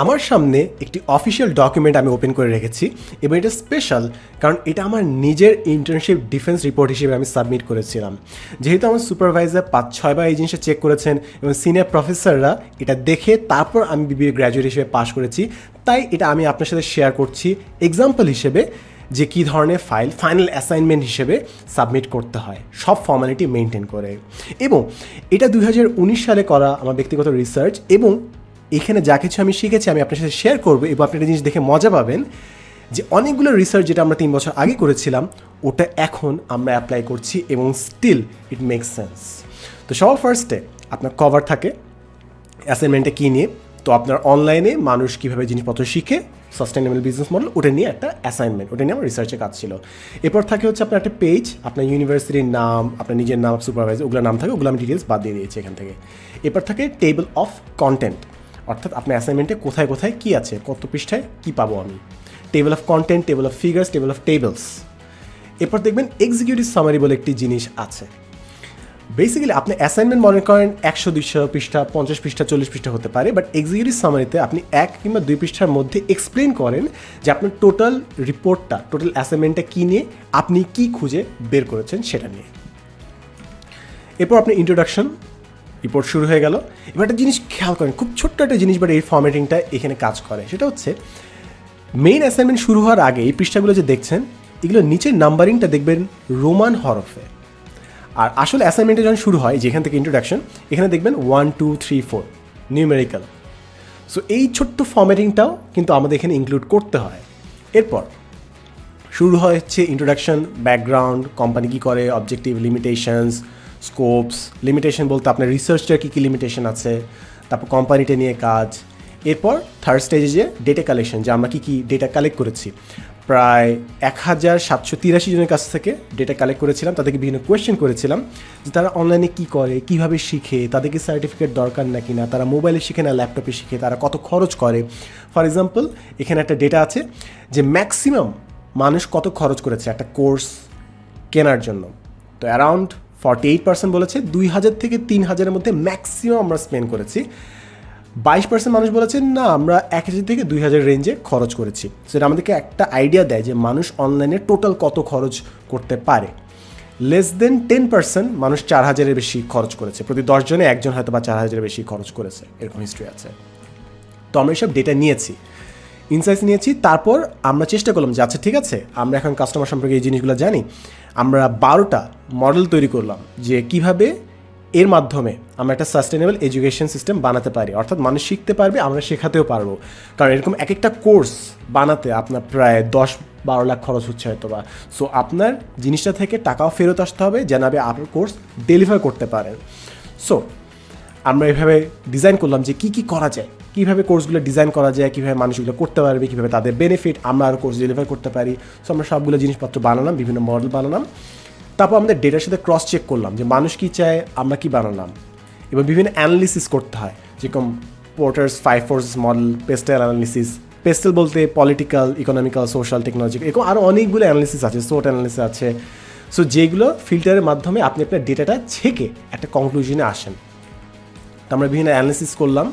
আমার সামনে একটি অফিসিয়াল ডকুমেন্ট আমি ওপেন করে রেখেছি এবং এটা স্পেশাল কারণ এটা আমার নিজের ইন্টার্নশিপ ডিফেন্স রিপোর্ট হিসেবে আমি সাবমিট করেছিলাম। যেহেতু আমার সুপারভাইজার পাঁচ ছয়বার এই জিনিসটা চেক করেছেন এবং সিনিয়র প্রফেসররা এটা দেখে তারপর আমি বিবিএ গ্র্যাজুয়েট হিসেবে পাশ করেছি, তাই এটা আমি আপনার সাথে শেয়ার করছি এক্সাম্পল হিসেবে যে কী ধরনের ফাইল ফাইনাল অ্যাসাইনমেন্ট হিসেবে সাবমিট করতে হয়, সব ফর্মালিটি মেনটেন করে। এবং এটা দুই হাজার উনিশ সালে করা আমার ব্যক্তিগত রিসার্চ এবং এখানে যা কিছু আমি শিখেছি, আমি আপনার সাথে শেয়ার করব এবং আপনি একটা জিনিস দেখে মজা পাবেন যে অনেকগুলো রিসার্চ যেটা আমরা তিন বছর আগে করেছিলাম, ওটা এখন আমরা অ্যাপ্লাই করছি এবং স্টিল ইট মেক সেন্স তো সবার ফার্স্টে আপনার কভার থাকে অ্যাসাইনমেন্টে কী নিয়ে? তো আপনার অনলাইনে মানুষ কীভাবে জিনিসপত্র শিখে সাস্টেনেবল বিজনেস মডেল ওটা নিয়ে একটা অ্যাসাইনমেন্ট ওটা নিয়ে আমার রিসার্চের কাজ ছিল। এরপর থাকে হচ্ছে আপনার একটা পেজ আপনার ইউনিভার্সিটির নাম, আপনার নিজের নাম সুপারভাইজার ওগুলো নাম থাকে, ওগুলো আমি ডিটেলস বাদ দিয়ে দিয়েছি এখান থেকে। এরপর থাকে টেবিল অফ কন্টেন্ট অর্থাৎ আপনার অ্যাসাইনমেন্টে কোথায় কোথায় কী আছে, কত পৃষ্ঠায় কী পাবো আমি? Table of content table of figures table of tables এরপর দেখবেন এক্সিকিউটিভ সামারি বলে একটি জিনিস আছে। বেসিক্যালি আপনি অ্যাসাইনমেন্ট মনে করেন একশো, দুইশো পৃষ্ঠা, পঞ্চাশ পৃষ্ঠা, চল্লিশ পৃষ্ঠা হতে পারে বাট এক্সিকিউটিভ সামারিতে আপনি এক কিংবা দুই পৃষ্ঠার মধ্যে এক্সপ্লেন করেন যে আপনার টোটাল রিপোর্টটা টোটাল অ্যাসাইনমেন্টটা কী নিয়ে আপনি কি খুঁজে বের করেছেন সেটা নিয়ে। এরপর আপনি ইন্ট্রোডাকশন রিপোর্ট শুরু হয়ে গেল। এবার একটা জিনিস খেয়াল করেন, খুব ছোট্ট একটা জিনিস বাট এই ফর্মেটিংটা এখানে কাজ করে। সেটা হচ্ছে মেইন অ্যাসাইনমেন্ট শুরু হওয়ার আগে এই পৃষ্ঠাগুলো যে দেখছেন, এগুলো নিচের নাম্বারিংটা দেখবেন রোমান হরফে। আর আসলে অ্যাসাইনমেন্টে যখন শুরু হয়, যেখান থেকে ইন্ট্রোডাকশন এখানে দেখবেন one two three four numerical so এই ছোট্ট ফর্মেটিংটাও কিন্তু আমাদের এখানে ইনক্লুড করতে হয়। এরপর, শুরু হয় হচ্ছে ইন্ট্রোডাকশন ব্যাকগ্রাউন্ড কোম্পানি কী করে অবজেক্টিভ লিমিটেশনস স্কোপস লিমিটেশন বলতে আপনার রিসার্চটার কী কী লিমিটেশন আছে, তারপর কোম্পানিটা নিয়ে কাজ, এরপর থার্ড স্টেজে যে ডেটা কালেকশন যে আমরা কী কী ডেটা কালেক্ট করেছি। প্রায় এক হাজার সাতশো তিরাশি জনের কাছ থেকে ডেটা কালেক্ট করেছিলাম, তাদেরকে বিভিন্ন কোয়েশ্চেন করেছিলাম, যে তারা অনলাইনে কী করে, কীভাবে শিখে তাদেরকে সার্টিফিকেট দরকার নাকি না, তারা মোবাইলে শিখে না ল্যাপটপে শিখে, তারা কত খরচ করে। ফর এক্সাম্পল এখানে একটা ডেটা আছে যে ম্যাক্সিমাম মানুষ কত খরচ করেছে একটা কোর্স কেনার জন্য। তো অ্যারাউন্ড ফর্টি এইট পার্সেন্ট বলেছে, দুই হাজার থেকে তিন হাজারের মধ্যে ম্যাক্সিমাম আমরা স্পেন্ড করেছি। বাইশ পার্সেন্ট মানুষ বলেছেন না, আমরা এক হাজার থেকে দুই হাজার রেঞ্জে খরচ করেছি। সেটা আমাদেরকে একটা আইডিয়া দেয় যে মানুষ অনলাইনে টোটাল কত খরচ করতে পারে। লেস দেন টেন পার্সেন্ট মানুষ চার হাজারের বেশি খরচ করেছে। প্রতি দশজনে একজন হয়তো বা চার হাজারের বেশি খরচ করেছে, এরকম হিস্ট্রি আছে। তো আমরা এসব ডেটা নিয়েছি। ইনসাইটস নিয়েছি, তারপর আমরা চেষ্টা করলাম যে আচ্ছা ঠিক আছে, আমরা এখন কাস্টমার সম্পর্কে এই জিনিসগুলো জানি। আমরা বারোটা মডেল তৈরি করলাম যে, কীভাবে এর মাধ্যমে আমরা একটা সাস্টেনেবল এডুকেশন সিস্টেম বানাতে পারি। অর্থাৎ মানুষ শিখতে পারবে, আমরা শেখাতেও পারব। কারণ এরকম এক একটা কোর্স বানাতে আপনার প্রায় দশ বারো লাখ খরচ হচ্ছে হয়তো বা সো আপনার জিনিসটা থেকে টাকাও ফেরত আসতে হবে, যেন আপনি আপনার কোর্স ডেলিভার করতে পারেন। সো আমরা এভাবে ডিজাইন করলাম যে কী কী করা যায়, কীভাবে কোর্সগুলো ডিজাইন করা যায়, কীভাবে মানুষগুলো করতে পারবে, কীভাবে তাদের বেনিফিট আমরা আরও কোর্স ডেলিভার করতে পারি। সো আমরা সবগুলো জিনিসপত্র বানালাম, বিভিন্ন মডেল বানালাম। তারপর আমাদের ডেটার সাথে ক্রস চেক করলাম যে মানুষ কী চায়, আমরা কী বানালাম। এবং বিভিন্ন অ্যানালিসিস করতে হয়, যেরকম Porter's five force model PESTEL analysis PESTEL বলতে পলিটিক্যাল ইকোনমিক্যাল সোশ্যাল টেকনোলজি এরকম আরও অনেকগুলো অ্যানালিসিস আছে সোট অ্যানালিসিস আছে। সো যেগুলো ফিল্টারের মাধ্যমে আপনি আপনার ডেটাটা ছেঁকে একটা কনক্লুশনে আসেন। আমরা বিভিন্ন অ্যানালিসিস করলাম,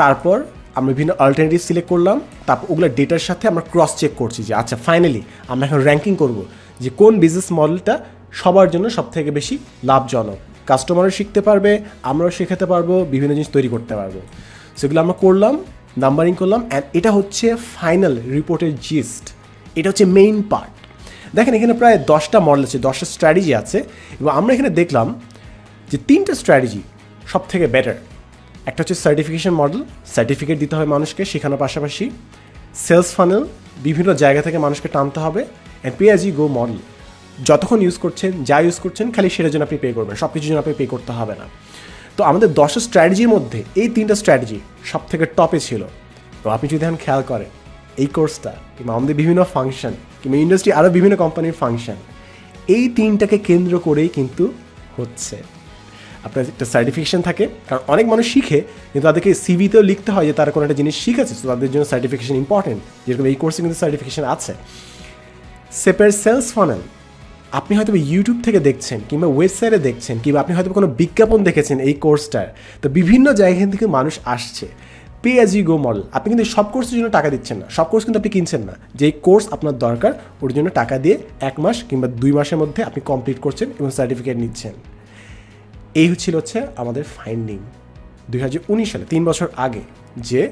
তারপর আমরা বিভিন্ন অল্টারনেটিভ সিলেক্ট করলাম, তারপর ওগুলো ডেটার সাথে আমরা ক্রস চেক করছি যে আচ্ছা ফাইনালি আমরা এখন র্যাঙ্কিং করব যে কোন বিজনেস মডেলটা সবার জন্য সব থেকে বেশি লাভজনক। কাস্টমারও শিখতে পারবে, আমরাও শেখাতে পারব, বিভিন্ন জিনিস তৈরি করতে পারব। সেগুলো আমরা করলাম নাম্বারিং করলাম অ্যান্ড এটা হচ্ছে ফাইনাল রিপোর্টের জিস্ট এটা হচ্ছে মেইন পার্ট দেখেন, এখানে প্রায় দশটা মডেল আছে, দশটা স্ট্র্যাটেজি আছে, এবং আমরা এখানে দেখলাম যে তিনটা স্ট্র্যাটেজি সব থেকে বেটার একটা হচ্ছে সার্টিফিকেশন মডেল সার্টিফিকেট দিতে হবে মানুষকে শেখানোর পাশাপাশি। সেলস ফানেল বিভিন্ন জায়গা থেকে মানুষকে টানতে হবে। And pay as you go model যতক্ষণ ইউজ করছেন, যা ইউজ করছেন, খালি সেটার জন্য আপনি পে করবেন। সব কিছুর জন্য আপনি পে করতে হবে না। তো আমাদের দশটা স্ট্র্যাটেজির মধ্যে এই তিনটা স্ট্র্যাটেজি সব থেকে টপে ছিল। তো আপনি যদি এখন খেয়াল করেন, এই কোর্সটা কিংবা আমাদের বিভিন্ন ফাংশন কিংবা ইন্ডাস্ট্রি আরও বিভিন্ন কোম্পানির ফাংশন এই তিনটাকে কেন্দ্র করেই কিন্তু হচ্ছে। আপনার একটা সার্টিফিকেশান থাকে। কারণ অনেক মানুষ শিখে, কিন্তু তাদেরকে সিভিতেও লিখতে হয় যে তারা কোনো একটা জিনিস শিখেছে। তো তাদের জন্য সার্টিফিকেশন ইম্পর্টেন্ট যেরকম এই কোর্সে কিন্তু সার্টিফিকেশান আছে। সেপের সেলস ফানেল আপনি হয়তো ইউটিউব থেকে দেখছেন, কিংবা ওয়েবসাইটে দেখছেন, কিংবা আপনি হয়তো কোনো বিজ্ঞাপন দেখেছেন এই কোর্সটার তো বিভিন্ন জায়গা থেকে মানুষ আসছে। Pay as you go model আপনি কিন্তু সব কোর্সের জন্য টাকা দিচ্ছেন না। সব কোর্স কিন্তু আপনি কিনছেন না। যেই কোর্স আপনার দরকার, ওর জন্য টাকা দিয়ে এক মাস কিংবা দুই মাসের মধ্যে আপনি কমপ্লিট করছেন এবং সার্টিফিকেট নিচ্ছেন। এই ছিল হচ্ছে আমাদের ফাইন্ডিং দুই হাজার উনিশ সালে, তিন বছর আগে যে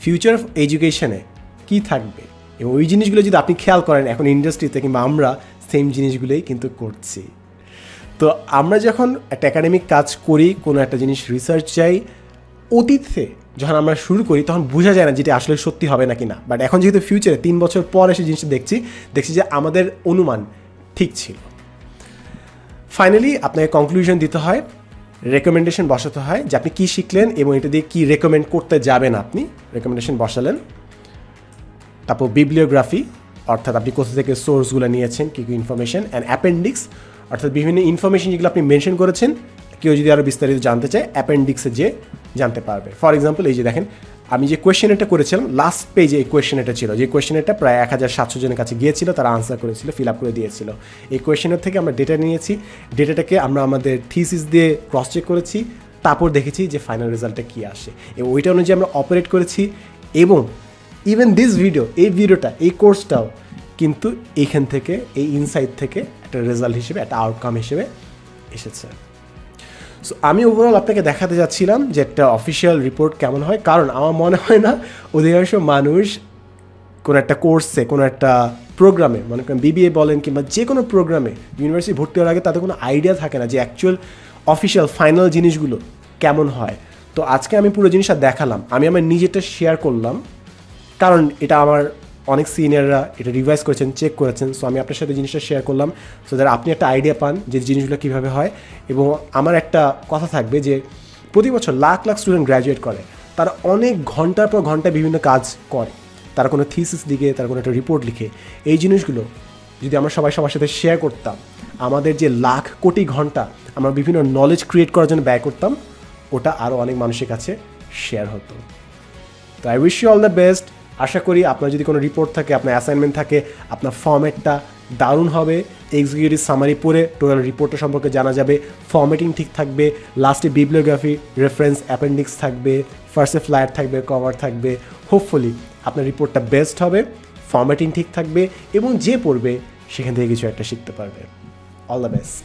ফিউচার অফ এডুকেশনে কী থাকবে। এবং ওই জিনিসগুলো যদি আপনি খেয়াল করেন, এখন ইন্ডাস্ট্রিতে কিংবা আমরা সেম জিনিসগুলোই কিন্তু করছি। তো আমরা যখন একটা একাডেমিক কাজ করি, কোনো একটা জিনিস রিসার্চ চাই, অতীতে যখন আমরা শুরু করি, তখন বোঝা যায় না যেটা আসলে সত্যি হবে নাকি না। বাট এখন যেহেতু ফিউচারে তিন বছর পর এসে জিনিসটা দেখছি দেখছি যে আমাদের অনুমান ঠিক ছিল। ফাইনালি আপনাকে কনক্লুশন দিতে হয় রেকমেন্ডেশন বসাতে হয় যে আপনি কী শিখলেন এবং এটা দিয়ে কী রেকমেন্ড করতে যাবেন আপনি। রেকমেন্ডেশন বসালেন। তারপর বিবলিওগ্রাফি অর্থাৎ আপনি কোথা থেকে সোর্সগুলো নিয়েছেন, কী কী ইনফরমেশন অ্যান্ড অ্যাপেন্ডিক্স অর্থাৎ বিভিন্ন ইনফরমেশন যেগুলো আপনি মেনশন করেছেন, কেউ যদি আরও বিস্তারিত জানতে চায় অ্যাপেন্ডিক্সে যে জানতে পারবে। ফর এক্সাম্পল এই যে দেখেন আমি যে কোয়েশ্চেনটা করেছিলাম লাস্ট পেজে এই কোয়েশ্চেনটা ছিল। যে কোয়েশ্চেনটা প্রায় এক হাজার সাতশো জনের কাছে গিয়েছিল, তারা আনসার করেছিল ফিল আপ করে দিয়েছিল। এই কোয়েশ্চেনের থেকে আমরা ডেটা নিয়েছি। ডেটাটাকে আমরা আমাদের থিসিস দিয়ে ক্রস চেক করেছি, তারপর দেখেছি যে ফাইনাল রেজাল্টটা কী আসে। এবং ওইটা অনুযায়ী আমরা অপারেট করেছি এবং ইভেন দিস ভিডিও এই ভিডিওটা এই কোর্সটাও কিন্তু এইখান থেকে, এই ইনসাইট থেকে একটা রেজাল্ট হিসেবে, একটা আউটকাম হিসেবে এসেছে। সো আমি ওভারঅল আপনাকে দেখাতে যাচ্ছিলাম যে একটা অফিসিয়াল রিপোর্ট কেমন হয়। কারণ আমার মনে হয় না অধিকাংশ মানুষ কোনো একটা কোর্সে কোনো একটা প্রোগ্রামে মনে করেন বিবিএ বলেন কিংবা যে কোনো প্রোগ্রামে ইউনিভার্সিটি ভর্তি হওয়ার আগে তাদের কোনো আইডিয়া থাকে না যে অ্যাকচুয়াল অফিসিয়াল ফাইনাল জিনিসগুলো কেমন হয়। তো আজকে আমি পুরো জিনিসটা দেখালাম। আমি আমার নিজেরটা শেয়ার করলাম। কারণ এটা আমার অনেক সিনিয়ররা এটা রিভাইজ করেছেন চেক করেছেন। সো আমি আপনার সাথে জিনিসটা শেয়ার করলাম। সো দ্যাট আপনি একটা আইডিয়া পান যে জিনিসগুলো কীভাবে হয়। এবং আমার একটা কথা থাকবে যে, প্রতি বছর লাখ লাখ স্টুডেন্ট গ্র্যাজুয়েট করে। তারা অনেক ঘণ্টার পর ঘণ্টা বিভিন্ন কাজ করে। তারা কোনো থিসিস লিখে, তারা কোনো একটা রিপোর্ট লিখে। এই জিনিসগুলো যদি আমরা সবাই সবার সাথে শেয়ার করতাম, আমাদের যে লাখ কোটি ঘণ্টা আমরা বিভিন্ন নলেজ ক্রিয়েট করার জন্য ব্যয় করতাম, ওটা আরও অনেক মানুষের কাছে শেয়ার হতো। তো I wish you all the best আশা করি আপনার যদি কোনো রিপোর্ট থাকে, আপনার অ্যাসাইনমেন্ট থাকে, আপনার ফর্ম্যাটটা দারুণ হবে। এক্সিকিউটিভ সামারি পড়ে টোটাল রিপোর্টটা সম্পর্কে জানা যাবে। ফর্ম্যাটিং ঠিক থাকবে। লাস্টে বিবলিওগ্রাফি রেফারেন্স অ্যাপেন্ডিক্স থাকবে। ফার্স্টে ফ্ল্যাট থাকবে কভার থাকবে। হোপফুলি আপনার রিপোর্টটা বেস্ট হবে ফর্ম্যাটিং ঠিক থাকবে এবং যে পড়বে, সেখান থেকে কিছু একটা শিখতে পারবে। All the best